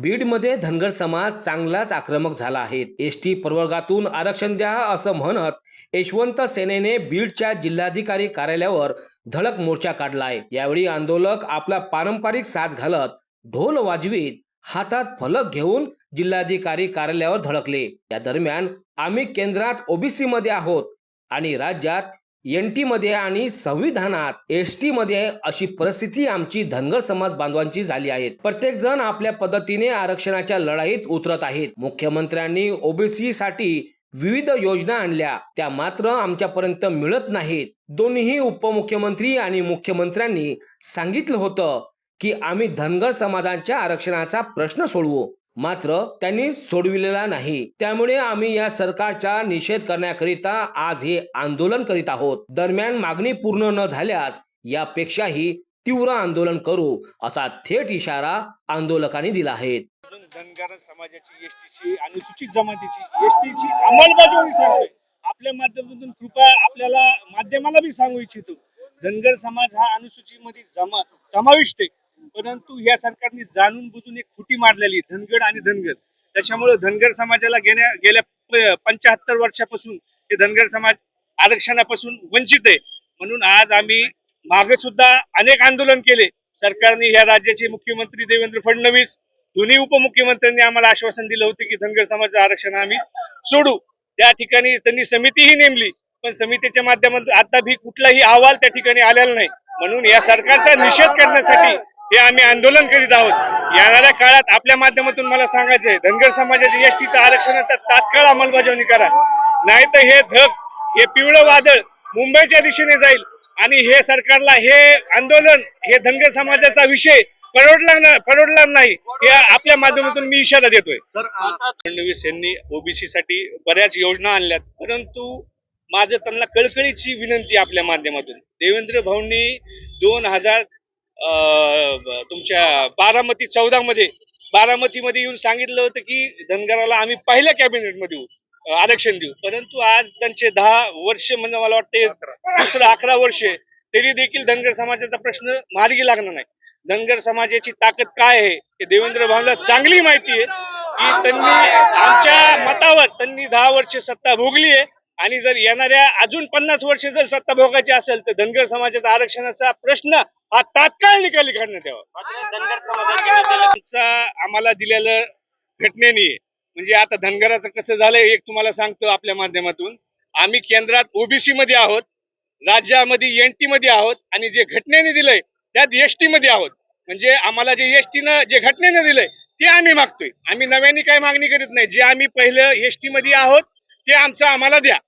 बीडमध्ये धनगर समाज चांगलाच आक्रमक झाला आहे. एस टी प्रवर्गातून आरक्षण द्या असं म्हणत यशवंत सेनेने बीडच्या जिल्हाधिकारी कार्यालयावर धडक मोर्चा काढलाय यावेळी आंदोलक आपला पारंपरिक साज घालत ढोल वाजवीत हातात फलक घेऊन जिल्हाधिकारी कार्यालयावर धडकले. या दरम्यान आम्ही केंद्रात ओबीसी मध्ये आहोत आणि राज्यात एन टीमध्ये आणि संविधानात एस टीमध्ये अशी परिस्थिती आमची धनगर समाज बांधवांची झाली आहे. प्रत्येक जण आपल्या पद्धतीने आरक्षणाच्या लढाईत उतरत आहेत. मुख्यमंत्र्यांनी ओबीसी साठी विविध योजना आणल्या. त्या मात्र आमच्यापर्यंत मिळत नाहीत. दोन्ही उपमुख्यमंत्री आणि मुख्यमंत्र्यांनी सांगितलं होतं की आम्ही धनगर समाजांच्या आरक्षणाचा प्रश्न सोडवू. मात्र त्यांनी सोडविलेला नाही. त्यामुळे आम्ही या सरकारचा निषेध करण्याकरिता आज हे आंदोलन करीत आहोत. दरम्यान मागणी पूर्ण न झाल्यास यापेक्षाही तीव्र आंदोलन करू असा थेट इशारा आंदोलकांनी दिला आहे. धनगर समाजाची एसटीची अनुसूचित जमातीची एसटीची अंमलबजावणी सांगतोय. आपल्या माध्यमातून कृपया आपल्याला माध्यमाला बी सांगू इच्छितो. धनगर समाज हा अनुसूचीमध्ये जमा समाविष्ट आहे. परंतु या सरकारने जाणून बुजून एक खुटी मारलेली धनगड आणि धनगर त्याच्यामुळे धनगर समाजाला गेल्या गेल्या पंच्याहत्तर वर्षापासून हे धनगर समाज आरक्षणापासून वंचित आहे. म्हणून आज आम्ही मागे सुद्धा अनेक आंदोलन केले. सरकारने या राज्याचे मुख्यमंत्री देवेंद्र फडणवीस दोन्ही उपमुख्यमंत्र्यांनी आम्हाला आश्वासन दिलं होतं की धनगर समाजाचं आरक्षण आम्ही सोडू. त्या ठिकाणी त्यांनी समितीही नेमली पण समितीच्या माध्यमातून आता भी कुठलाही अहवाल त्या ठिकाणी आलेला नाही. म्हणून या सरकारचा निषेध करण्यासाठी हे आम्ही आंदोलन करीत आहोत. येणाऱ्या काळात आपल्या माध्यमातून मला सांगायचं आहे धनगर समाजाच्या एसटीचा आरक्षणाचा तात्काळ अंमलबजावणी करा. नाही तर हे धग हे पिवळं वादळ मुंबईच्या दिशेने जाईल आणि हे सरकारला हे आंदोलन हे धनगर समाजाचा विषय परवडला ना- परवडणार नाही हे आपल्या माध्यमातून मी इशारा देतोय. फडणवीस यांनी ओबीसी साठी बऱ्याच योजना आणल्यात परंतु माझं त्यांना कळकळीची विनंती आपल्या माध्यमातून. देवेंद्र भाऊंनी दोन हजार तुमच्या बारामती चौदा मध्ये बारामतीमध्ये येऊन सांगितलं होतं की धनगराला आम्ही पहिल्या कॅबिनेटमध्ये येऊ आरक्षण देऊ. परंतु आज त्यांचे दहा वर्ष म्हणजे मला वाटते दुसरं अकरा वर्ष तरी देखील धनगर समाजाचा प्रश्न मार्गी लागणार नाही. धनगर समाजाची ताकद काय आहे हे देवेंद्र भाऊला चांगली माहिती आहे. की त्यांनी आमच्या मतावर त्यांनी दहा वर्ष सत्ता भोगली आहे. आणि जर येणाऱ्या अजून पन्नास वर्ष जर सत्ता भोगायची असेल तर धनगर समाजाचा आरक्षणाचा प्रश्न हा तात्काळ निकाली काढण्यात यावा. आम्हाला दिलेलं घटनेने म्हणजे आता धनगराचं कसं झालंय एक तुम्हाला सांगतो आपल्या माध्यमातून. आम्ही केंद्रात ओबीसी मध्ये आहोत राज्यामध्ये एनटी मध्ये आहोत आणि जे घटनेने दिलंय त्यात एसटी मध्ये आहोत. म्हणजे आम्हाला जे एसटीनं जे घटनेनं दिलंय ते आम्ही मागतोय. आम्ही नव्याने काही मागणी करीत नाही. जे आम्ही पहिलं एसटी मध्ये आहोत ते आमचं आम्हाला द्या.